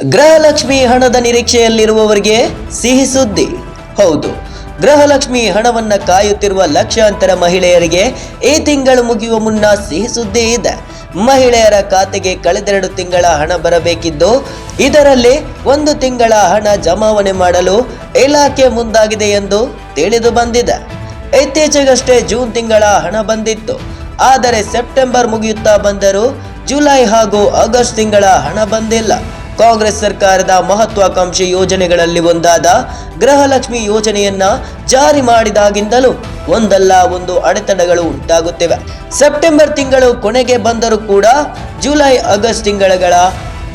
ಗೃಹಲಕ್ಷ್ಮಿ ಹಣದ ನಿರೀಕ್ಷೆಯಲ್ಲಿರುವವರಿಗೆ ಸಿಹಿ ಸುದ್ದಿ. ಹೌದು, ಗೃಹಲಕ್ಷ್ಮಿ ಹಣವನ್ನ ಕಾಯುತ್ತಿರುವ ಲಕ್ಷಾಂತರ ಮಹಿಳೆಯರಿಗೆ ಈ ತಿಂಗಳು ಮುಗಿಯುವ ಮುನ್ನ ಸಿಹಿ ಸುದ್ದಿ ಇದೆ. ಮಹಿಳೆಯರ ಖಾತೆಗೆ ಕಳೆದೆರಡು ತಿಂಗಳ ಹಣ ಬರಬೇಕಿದ್ದು, ಇದರಲ್ಲಿ ಒಂದು ತಿಂಗಳ ಹಣ ಜಮಾವಣೆ ಮಾಡಲು ಇಲಾಖೆ ಮುಂದಾಗಿದೆ ಎಂದು ತಿಳಿದು ಬಂದಿದೆ. ಇತ್ತೀಚೆಗಷ್ಟೇ ಜೂನ್ ತಿಂಗಳ ಹಣ ಬಂದಿತ್ತು. ಆದರೆ ಸೆಪ್ಟೆಂಬರ್ ಮುಗಿಯುತ್ತಾ ಬಂದರೂ ಜುಲೈ ಹಾಗೂ ಆಗಸ್ಟ್ ತಿಂಗಳ ಹಣ ಬಂದಿಲ್ಲ. ಕಾಂಗ್ರೆಸ್ ಸರ್ಕಾರದ ಮಹತ್ವಾಕಾಂಕ್ಷಿ ಯೋಜನೆಗಳಲ್ಲಿ ಒಂದಾದ ಗೃಹಲಕ್ಷ್ಮಿ ಯೋಜನೆಯನ್ನ ಜಾರಿ ಮಾಡಿದಾಗಿಂದಲೂ ಒಂದಲ್ಲ ಒಂದು ಅಡೆತಡೆಗಳು ಉಂಟಾಗುತ್ತಿವೆ. ಸೆಪ್ಟೆಂಬರ್ ತಿಂಗಳು ಕೊನೆಗೆ ಬಂದರೂ ಕೂಡ ಜುಲೈ ಆಗಸ್ಟ್ ತಿಂಗಳ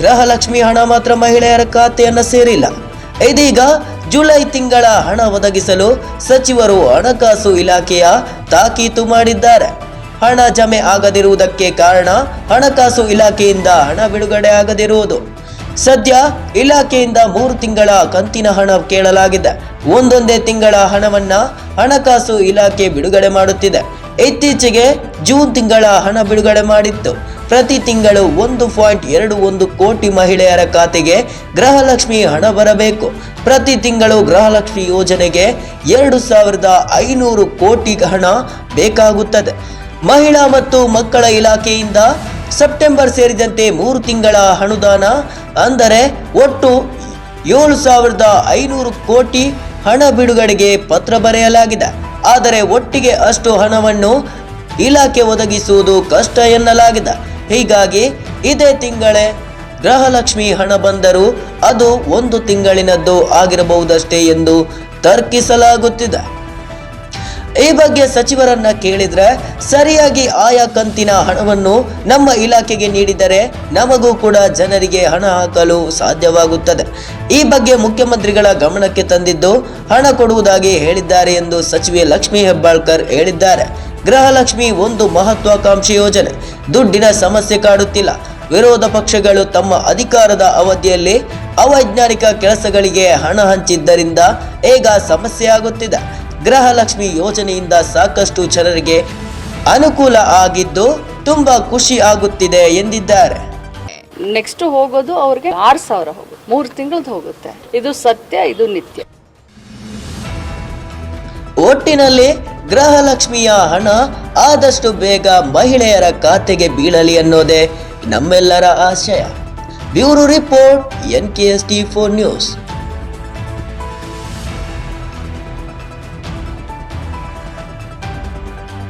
ಗೃಹಲಕ್ಷ್ಮಿ ಹಣ ಮಾತ್ರ ಮಹಿಳೆಯರ ಖಾತೆಯನ್ನ ಸೇರಿಲ್ಲ. ಇದೀಗ ಜುಲೈ ತಿಂಗಳ ಹಣ ಒದಗಿಸಲು ಸಚಿವರು ಹಣಕಾಸು ಇಲಾಖೆಯ ತಾಕೀತು ಮಾಡಿದ್ದಾರೆ. ಹಣ ಜಮೆ ಆಗದಿರುವುದಕ್ಕೆ ಕಾರಣ ಹಣಕಾಸು ಇಲಾಖೆಯಿಂದ ಹಣ ಬಿಡುಗಡೆ ಆಗದಿರುವುದು. ಸದ್ಯ ಇಲಾಖೆಯಿಂದ ಮೂರು ತಿಂಗಳ ಕಂತಿನ ಹಣ ಕೇಳಲಾಗಿದೆ. ಒಂದೊಂದೇ ತಿಂಗಳ ಹಣವನ್ನ ಹಣಕಾಸು ಇಲಾಖೆ ಬಿಡುಗಡೆ ಮಾಡುತ್ತಿದೆ. ಇತ್ತೀಚೆಗೆ ಜೂನ್ ತಿಂಗಳ ಹಣ ಬಿಡುಗಡೆ ಮಾಡಿತ್ತು. ಪ್ರತಿ ತಿಂಗಳು ಒಂದು ಪಾಯಿಂಟ್ ಎರಡು ಒಂದು ಕೋಟಿ ಮಹಿಳೆಯರ ಖಾತೆಗೆ ಗೃಹಲಕ್ಷ್ಮಿ ಹಣ ಬರಬೇಕು. ಪ್ರತಿ ತಿಂಗಳು ಗೃಹಲಕ್ಷ್ಮಿ ಯೋಜನೆಗೆ ಎರಡು ಸಾವಿರದ ಐನೂರು ಕೋಟಿ ಹಣ ಬೇಕಾಗುತ್ತದೆ. ಮಹಿಳಾ ಮತ್ತು ಮಕ್ಕಳ ಇಲಾಖೆಯಿಂದ ಸೆಪ್ಟೆಂಬರ್ ಸೇರಿದಂತೆ ಮೂರು ತಿಂಗಳ ಅನುದಾನ, ಅಂದರೆ ಒಟ್ಟು ಏಳು ಸಾವಿರದ ಐನೂರು ಕೋಟಿ ಹಣ ಬಿಡುಗಡೆಗೆ ಪತ್ರ ಬರೆಯಲಾಗಿದೆ. ಆದರೆ ಒಟ್ಟಿಗೆ ಅಷ್ಟು ಹಣವನ್ನು ಇಲಾಖೆ ಒದಗಿಸುವುದು ಕಷ್ಟ ಎನ್ನಲಾಗಿದೆ. ಹೀಗಾಗಿ ಇದೇ ತಿಂಗಳೇ ಗೃಹಲಕ್ಷ್ಮಿ ಹಣ ಬಂದರೂ ಅದು ಒಂದು ತಿಂಗಳಿನದ್ದು ಆಗಿರಬಹುದಷ್ಟೇ ಎಂದು ತರ್ಕಿಸಲಾಗುತ್ತಿದೆ. ಈ ಬಗ್ಗೆ ಸಚಿವರನ್ನ ಕೇಳಿದ್ರೆ ಸರಿಯಾಗಿ ಆಯಾ ಕಂತಿನ ಹಣವನ್ನು ನಮ್ಮ ಇಲಾಖೆಗೆ ನೀಡಿದರೆ ನಮಗೂ ಕೂಡ ಜನರಿಗೆ ಹಣ ಹಾಕಲು ಸಾಧ್ಯವಾಗುತ್ತದೆ. ಈ ಬಗ್ಗೆ ಮುಖ್ಯಮಂತ್ರಿಗಳ ಗಮನಕ್ಕೆ ತಂದಿದ್ದು ಹಣ ಕೊಡುವುದಾಗಿ ಹೇಳಿದ್ದಾರೆ ಎಂದು ಸಚಿವೆ ಲಕ್ಷ್ಮೀ ಹೆಬ್ಬಾಳ್ಕರ್ ಹೇಳಿದ್ದಾರೆ. ಗೃಹಲಕ್ಷ್ಮಿ ಒಂದು ಮಹತ್ವಾಕಾಂಕ್ಷಿ ಯೋಜನೆ. ದುಡ್ಡಿನ ಸಮಸ್ಯೆ ಕಾಡುತ್ತಿಲ್ಲ. ವಿರೋಧ ಪಕ್ಷಗಳು ತಮ್ಮ ಅಧಿಕಾರದ ಅವಧಿಯಲ್ಲಿ ಅವೈಜ್ಞಾನಿಕ ಕೆಲಸಗಳಿಗೆ ಹಣ ಹಂಚಿದ್ದರಿಂದ ಈಗ ಸಮಸ್ಯೆ ಆಗುತ್ತಿದೆ. ಗೃಹಲಕ್ಷ್ಮಿ ಯೋಜನೆಯಿಂದ ಸಾಕಷ್ಟು ಜನರಿಗೆ ಅನುಕೂಲ ಆಗಿದ್ದು ತುಂಬಾ ಖುಷಿ ಆಗುತ್ತಿದೆ ಎಂದಿದ್ದಾರೆ. ನೆಕ್ಸ್ಟ್ ಹೋಗೋದು ಅವ್ರಿಗೆ ಆರು ಸಾವಿರ ಹೋಗುತ್ತೆ. ಮೂರು ತಿಂಗಳದ್ದು ಹೋಗುತ್ತೆ. ಇದು ಸತ್ಯ ಇದು ನಿತ್ಯ. ಒಟ್ಟಿನಲ್ಲಿ ಗೃಹಲಕ್ಷ್ಮಿಯ ಹಣ ಆದಷ್ಟು ಬೇಗ ಮಹಿಳೆಯರ ಖಾತೆಗೆ ಬೀಳಲಿ ಅನ್ನೋದೇ ನಮ್ಮೆಲ್ಲರ ಆಶಯ. Bureau report N K S T four news.